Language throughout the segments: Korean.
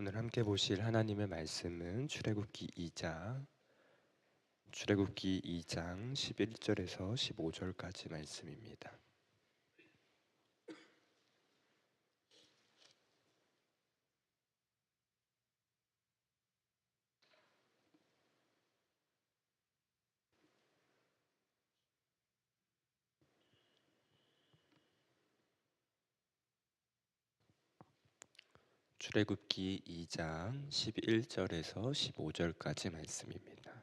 오늘 함께 보실 하나님의 말씀은 출애굽기 2장 출애굽기 2장 11절에서 15절까지 말씀입니다. 출애굽기 2장 11절에서 15절까지 말씀입니다.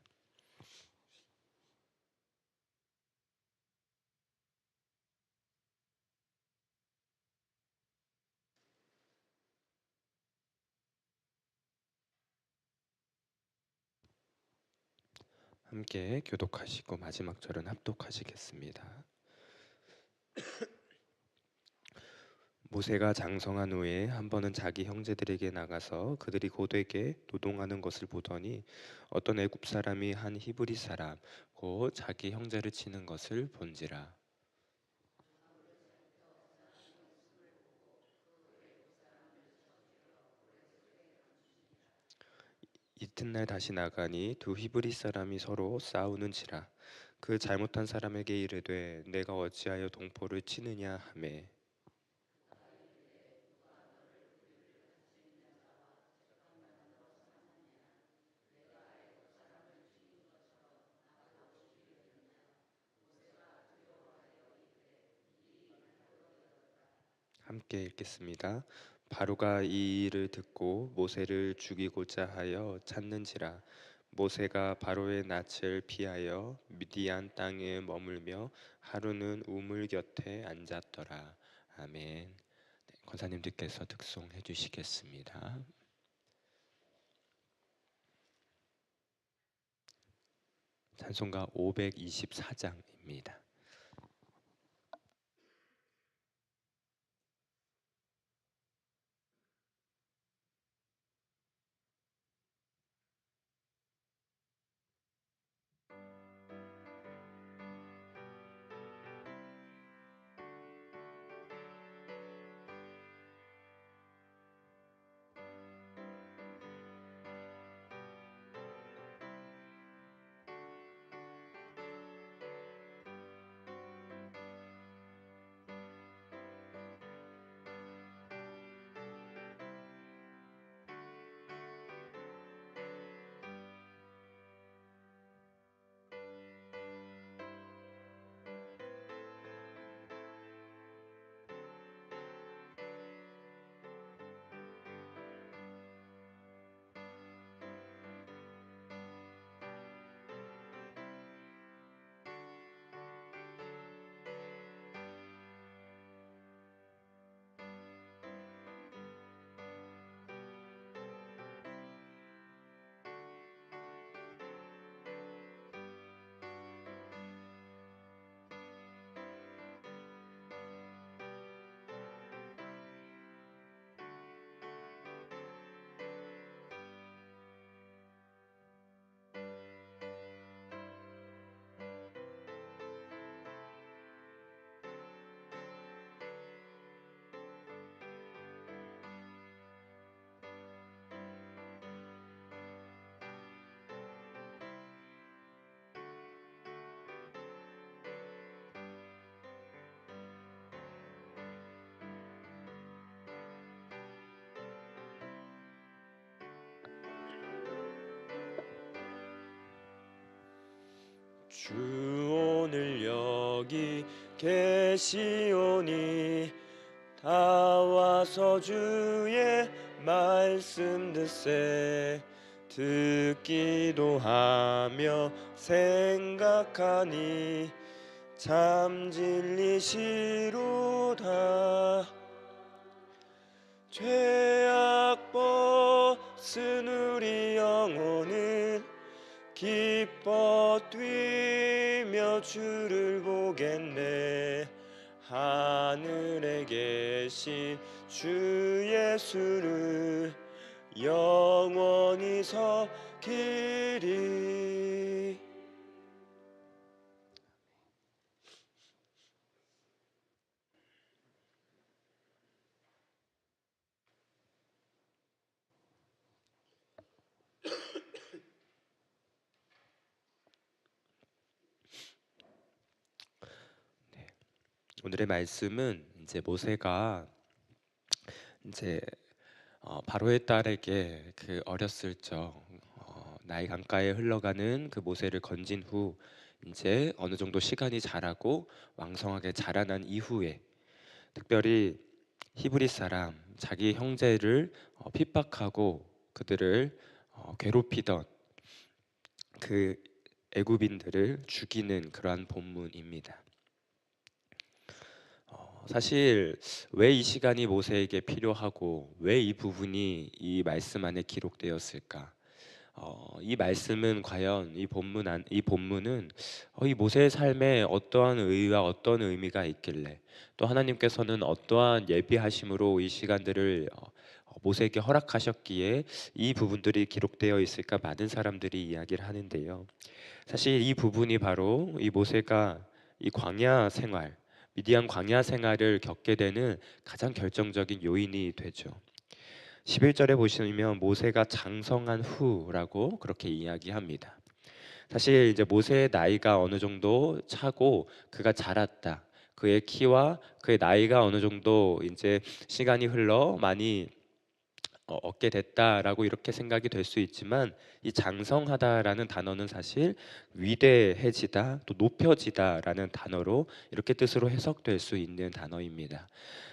함께 교독하시고 마지막 절은 합독하시겠습니다. 모세가 장성한 후에 한 번은 자기 형제들에게 나가서 그들이 고되게 노동하는 것을 보더니 어떤 애굽 사람이 한 히브리 사람 곧 자기 형제를 치는 것을 본지라. 이튿날 다시 나가니 두 히브리 사람이 서로 싸우는지라. 그 잘못한 사람에게 이르되 내가 어찌하여 동포를 치느냐 하매 함께 읽겠습니다. 바로가 이 일을 듣고 모세를 죽이고자 하여 찾는지라 모세가 바로의 낯을 피하여 미디안 땅에 머물며 하루는 우물 곁에 앉았더라. 아멘. 네, 권사님들께서 득송해 주시겠습니다. 찬송가 524장입니다. 주 오늘 여기 계시오니 다 와서 주의 말씀 듣세 듣기도 하며 생각하니 참 진리시로다. 죄악 벗은 우리 영혼은 기뻐 뛰며 주를 보겠네. 하늘에 계신 주 예수를 영원히 서기리 오늘의 말씀은 이제 모세가 이제 어, 바로의 딸에게 그 어렸을 적 어, 나이 강가에 흘러가는 그 모세를 건진 후 이제 어느 정도 시간이 자라고 왕성하게 자라난 이후에 특별히 히브리 사람 자기 형제를 어, 핍박하고 그들을 어, 괴롭히던 그 애굽인들을 죽이는 그러한 본문입니다. 어, 사실 왜 이 시간이 모세에게 필요하고 왜 이 부분이 이 말씀 안에 기록되었을까? 어, 이 말씀은 과연 이 본문 안, 이 본문은 어, 이 모세의 삶에 어떠한 의의와 어떤 의미가 있길래 또 하나님께서는 어떠한 예비하심으로 이 시간들을 어, 어, 모세에게 허락하셨기에 이 부분들이 기록되어 있을까 많은 사람들이 이야기를 하는데요. 사실 이 부분이 바로 이 모세가 이 광야 생활, 미디안 광야 생활을 겪게 되는 가장 결정적인 요인이 되죠. 11절에 보시면 모세가 장성한 후라고 그렇게 이야기합니다. 사실 이제 모세의 나이가 어느 정도 차고 그가 자랐다. 그의 키와 그의 나이가 어느 정도 이제 시간이 흘러 많이 어, 얻게 됐다라고 이렇게 생각이 될 수 있지만 이 장성하다라는 단어는 사실 위대해지다 또 높여지다라는 단어로 이렇게 뜻으로 해석될 수 있는 단어입니다.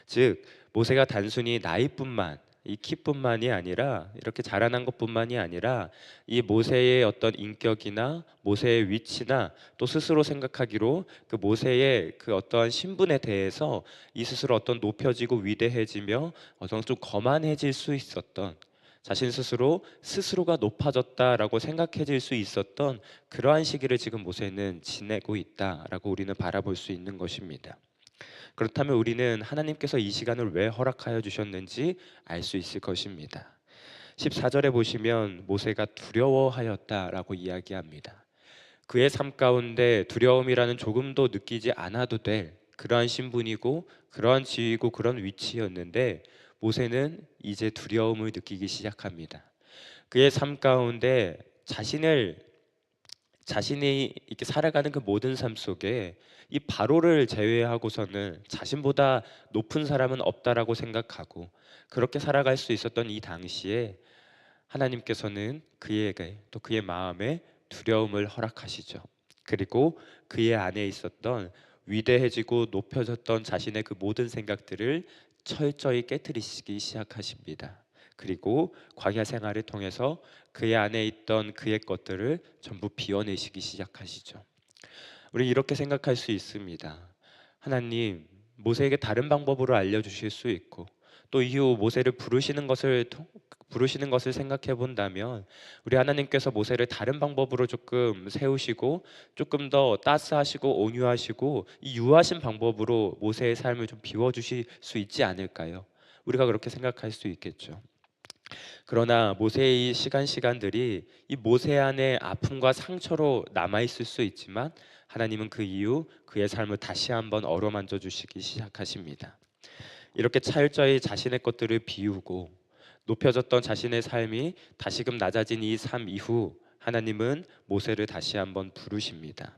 즉 모세가 단순히 나이뿐만 이 키뿐만이 아니라 이렇게 자라난 것뿐만이 아니라 이 모세의 어떤 인격이나 모세의 위치나 또 스스로 생각하기로 그 모세의 그 어떠한 신분에 대해서 이 스스로 어떤 높여지고 위대해지며 어떤 좀 거만해질 수 있었던 자신 스스로 스스로가 높아졌다라고 생각해질 수 있었던 그러한 시기를 지금 모세는 지내고 있다라고 우리는 바라볼 수 있는 것입니다. 그렇다면 우리는 하나님께서 이 시간을 왜 허락하여 주셨는지 알 수 있을 것입니다. 14절에 보시면 모세가 두려워하였다라고 이야기합니다. 그의 삶 가운데 두려움이라는 조금도 느끼지 않아도 될 그러한 신분이고 그러한 지위고 그런 위치였는데 모세는 이제 두려움을 느끼기 시작합니다. 그의 삶 가운데 자신을 자신이 이렇게 살아가는 그 모든 삶 속에 이 바로를 제외하고서는 자신보다 높은 사람은 없다라고 생각하고 그렇게 살아갈 수 있었던 이 당시에 하나님께서는 그에게 또 그의 마음에 두려움을 허락하시죠. 그리고 그의 안에 있었던 위대해지고 높여졌던 자신의 그 모든 생각들을 철저히 깨뜨리시기 시작하십니다. 그리고 광야 생활을 통해서 그의 안에 있던 그의 것들을 전부 비워내시기 시작하시죠. 우리 이렇게 생각할 수 있습니다. 하나님 모세에게 다른 방법으로 알려 주실 수 있고 또 이후 모세를 부르시는 것을 부르시는 것을 생각해 본다면 우리 하나님께서 모세를 다른 방법으로 조금 세우시고 조금 더 따스하시고 온유하시고 이 유하신 방법으로 모세의 삶을 좀 비워 주실 수 있지 않을까요? 우리가 그렇게 생각할 수 있겠죠. 그러나 모세의 시간 시간들이 이 모세 안에 아픔과 상처로 남아 있을 수 있지만 하나님은 그 이후 그의 삶을 다시 한번 어루만져 주시기 시작하십니다. 이렇게 철저히 자신의 것들을 비우고 높여졌던 자신의 삶이 다시금 낮아진 이 삶 이후 하나님은 모세를 다시 한번 부르십니다.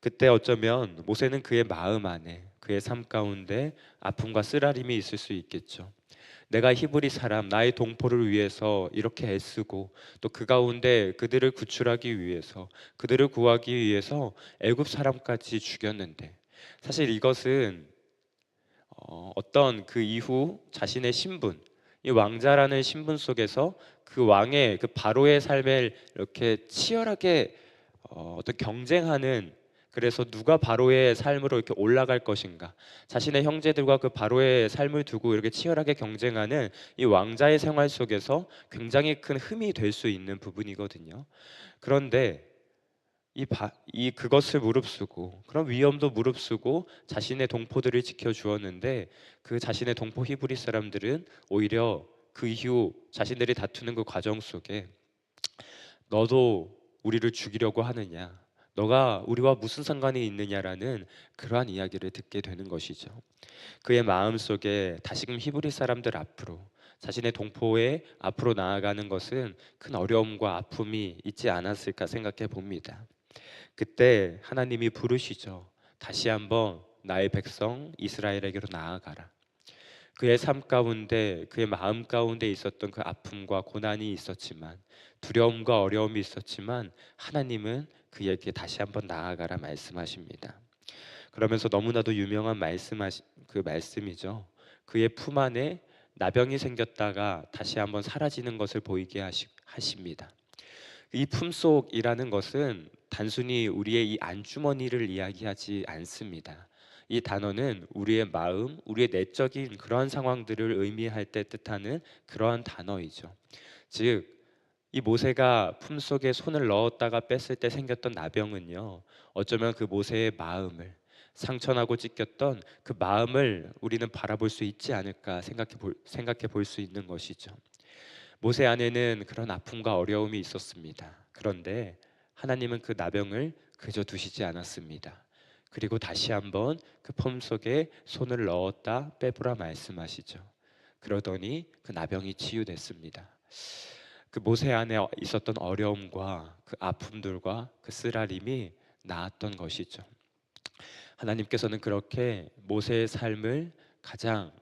그때 어쩌면 모세는 그의 마음 안에 그의 삶 가운데 아픔과 쓰라림이 있을 수 있겠죠. 내가 히브리 사람 나의 동포를 위해서 이렇게 애쓰고 또 그 가운데 그들을 구출하기 위해서 그들을 구하기 위해서 애굽 사람까지 죽였는데 사실 이것은 어, 어떤 그 이후 자신의 신분 이 왕자라는 신분 속에서 그 왕의 그 바로의 삶을 이렇게 치열하게 어, 어떤 경쟁하는 그래서 누가 바로의 삶으로 이렇게 올라갈 것인가? 자신의 형제들과 그 바로의 삶을 두고 이렇게 치열하게 경쟁하는 이 왕자의 생활 속에서 굉장히 큰 흠이 될 수 있는 부분이거든요. 그런데 이, 바, 이 그것을 무릅쓰고 그런 위험도 무릅쓰고 자신의 동포들을 지켜 주었는데 그 자신의 동포 히브리 사람들은 오히려 그 이후 자신들이 다투는 그 과정 속에 너도 우리를 죽이려고 하느냐 너가 우리와 무슨 상관이 있느냐라는 그러한 이야기를 듣게 되는 것이죠. 그의 마음 속에 다시금 히브리 사람들 앞으로 자신의 동포의 앞으로 나아가는 것은 큰 어려움과 아픔이 있지 않았을까 생각해 봅니다. 그때 하나님이 부르시죠. 다시 한번 나의 백성 이스라엘에게로 나아가라. 그의 삶 가운데 그의 마음 가운데 있었던 그 아픔과 고난이 있었지만 두려움과 어려움이 있었지만 하나님은 그에게 다시 한번 나아가라 말씀하십니다. 그러면서 너무나도 유명한 말씀하시 그 말씀이죠. 그의 품 안에 나병이 생겼다가 다시 한번 사라지는 것을 보이게 하시, 하십니다. 이 품속이라는 것은 단순히 우리의 이 안주머니를 이야기하지 않습니다. 이 단어는 우리의 마음, 우리의 내적인 그러한 상황들을 의미할 때 뜻하는 그러한 단어이죠. 즉, 이 모세가 품속에 손을 넣었다가 뺐을 때 생겼던 나병은요, 어쩌면 그 모세의 마음을 상처나고 찢겼던 그 마음을 우리는 바라볼 수 있지 않을까 생각해 볼, 생각해 볼 수 있는 것이죠. 모세 안에는 그런 아픔과 어려움이 있었습니다. 그런데 하나님은 그 나병을 그저 두시지 않았습니다. 그리고 다시 한번 그 품 속에 손을 넣었다 빼보라 말씀하시죠. 그러더니 그 나병이 치유됐습니다. 그 모세 안에 있었던 어려움과 그 아픔들과 그 쓰라림이 나았던 것이죠. 하나님께서는 그렇게 모세의 삶을 가장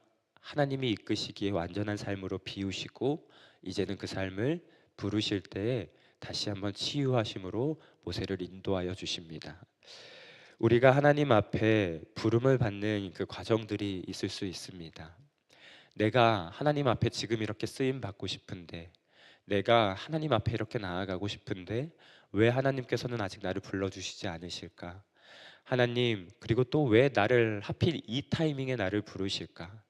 하나님이 이끄시기에 완전한 삶으로 비우시고 이제는 그 삶을 부르실 때에 다시 한번 치유하심으로 모세를 인도하여 주십니다. 우리가 하나님 앞에 부름을 받는 그 과정들이 있을 수 있습니다. 내가 하나님 앞에 지금 이렇게 쓰임 받고 싶은데 내가 하나님 앞에 이렇게 나아가고 싶은데 왜 하나님께서는 아직 나를 불러 주시지 않으실까? 하나님, 그리고 또 왜 나를 하필 이 타이밍에 나를 부르실까?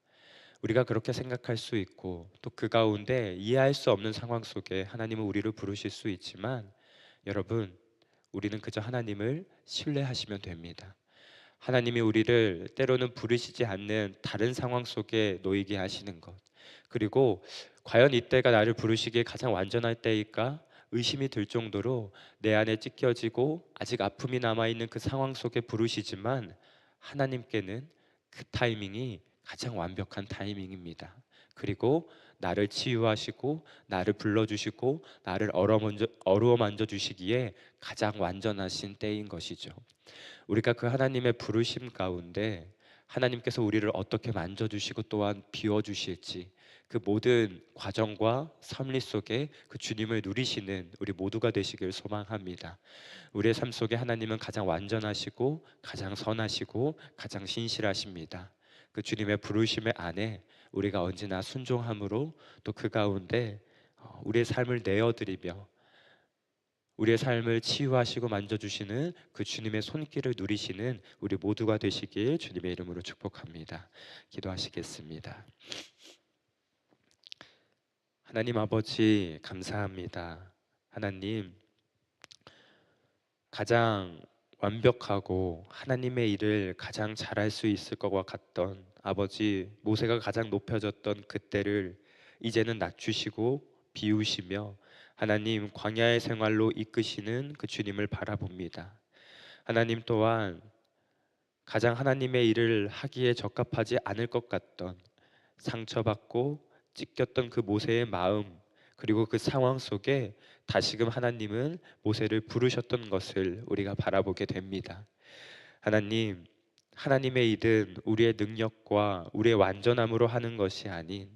우리가 그렇게 생각할 수 있고 또 그 가운데 이해할 수 없는 상황 속에 하나님은 우리를 부르실 수 있지만 여러분, 우리는 그저 하나님을 신뢰하시면 됩니다. 하나님이 우리를 때로는 부르시지 않는 다른 상황 속에 놓이게 하시는 것. 그리고 과연 이때가 나를 부르시기에 가장 완전할 때일까? 의심이 들 정도로 내 안에 찢겨지고 아직 아픔이 남아 있는 그 상황 속에 부르시지만 하나님께는 그 타이밍이 가장 완벽한 타이밍입니다. 그리고 나를 치유하시고 나를 불러주시고 나를 어루어 만져 주시기에 가장 완전하신 때인 것이죠. 우리가 그 하나님의 부르심 가운데 하나님께서 우리를 어떻게 만져 주시고 또한 비워 주실지 그 모든 과정과 섭리 속에 그 주님을 누리시는 우리 모두가 되시길 소망합니다. 우리의 삶 속에 하나님은 가장 완전하시고 가장 선하시고 가장 신실하십니다. 그 주님의 부르심의 안에 우리가 언제나 순종함으로 또 그 가운데 어, 우리의 삶을 내어드리며 우리의 삶을 치유하시고 만져주시는 그 주님의 손길을 누리시는 우리 모두가 되시길 주님의 이름으로 축복합니다. 기도하시겠습니다. 하나님 아버지 감사합니다. 하나님 가장 완벽하고 하나님의 일을 가장 잘할 수 있을 것과 같던 아버지 모세가 가장 높여졌던 그때를 이제는 낮추시고 비우시며 하나님 광야의 생활로 이끄시는 그 주님을 바라봅니다. 하나님 또한 가장 하나님의 일을 하기에 적합하지 않을 것 같던 상처받고 찢겼던 그 모세의 마음 그리고 그 상황 속에 다시금 하나님은 모세를 부르셨던 것을 우리가 바라보게 됩니다. 하나님, 하나님의 일은 우리의 능력과 우리의 완전함으로 하는 것이 아닌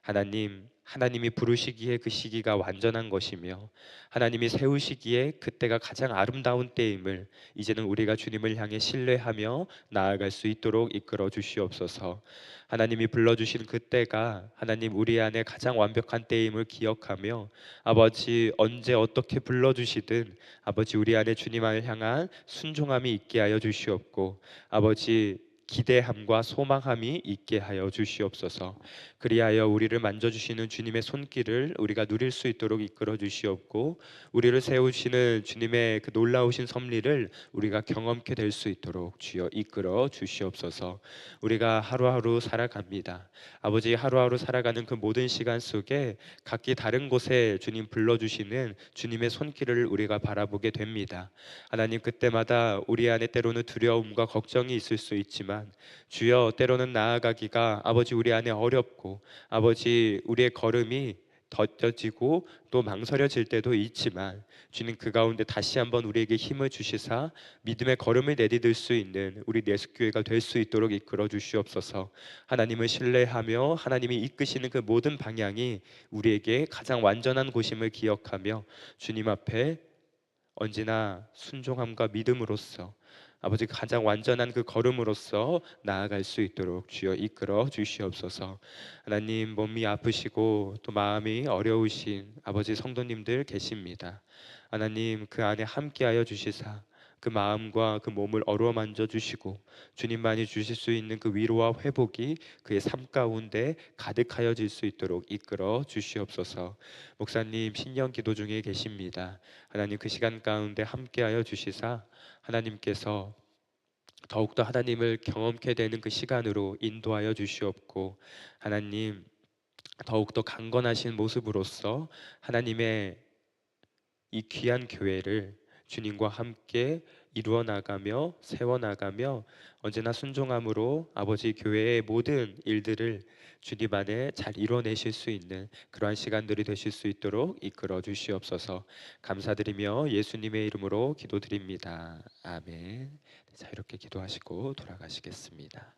하나님 하나님이 부르시기에 그 시기가 완전한 것이며 하나님이 세우시기에 그때가 가장 아름다운 때임을 이제는 우리가 주님을 향해 신뢰하며 나아갈 수 있도록 이끌어 주시옵소서. 하나님이 불러 주신 그때가 하나님 우리 안에 가장 완벽한 때임을 기억하며 아버지 언제 어떻게 불러 주시든 아버지 우리 안에 주님을 향한 순종함이 있게 하여 주시옵고 아버지 기대함과 소망함이 있게 하여 주시옵소서. 그리하여 우리를 만져 주시는 주님의 손길을 우리가 누릴 수 있도록 이끌어 주시옵고 우리를 세우시는 주님의 그 놀라우신 섭리를 우리가 경험케 될 수 있도록 주여 이끌어 주시옵소서. 우리가 하루하루 살아갑니다. 아버지 하루하루 살아가는 그 모든 시간 속에 각기 다른 곳에 주님 불러 주시는 주님의 손길을 우리가 바라보게 됩니다. 하나님 그때마다 우리 안에 때로는 두려움과 걱정이 있을 수 있지만 주여 때로는 나아가기가 아버지 우리 안에 어렵고 아버지 우리의 걸음이 덧져지고 또 망설여질 때도 있지만 주님 그 가운데 다시 한번 우리에게 힘을 주시사 믿음의 걸음을 내디딜 수 있는 우리 내숙교회가 될 수 있도록 이끌어 주시옵소서. 하나님을 신뢰하며 하나님이 이끄시는 그 모든 방향이 우리에게 가장 완전한 곳임을 기억하며 주님 앞에 언제나 순종함과 믿음으로써 아버지 가장 완전한 그 걸음으로써 나아갈 수 있도록 주여 이끌어 주시옵소서. 하나님 몸이 아프시고 또 마음이 어려우신 아버지 성도님들 계십니다. 하나님 그 안에 함께하여 주시사 그 마음과 그 몸을 어루만져 주시고 주님만이 주실 수 있는 그 위로와 회복이 그의 삶 가운데 가득하여질 수 있도록 이끌어 주시옵소서. 목사님 신령 기도 중에 계십니다. 하나님 그 시간 가운데 함께하여 주시사 하나님께서 더욱더 하나님을 경험케 되는 그 시간으로 인도하여 주시옵고 하나님 더욱더 강건하신 모습으로서 하나님의 이 귀한 교회를 주님과 함께 이루어 나가며 세워 나가며 언제나 순종함으로 아버지 교회의 모든 일들을 주님 안에 잘 이뤄내실 수 있는 그러한 시간들이 되실 수 있도록 이끌어 주시옵소서. 감사드리며 예수님의 이름으로 기도드립니다. 아멘. 자 이렇게 기도하시고 돌아가시겠습니다.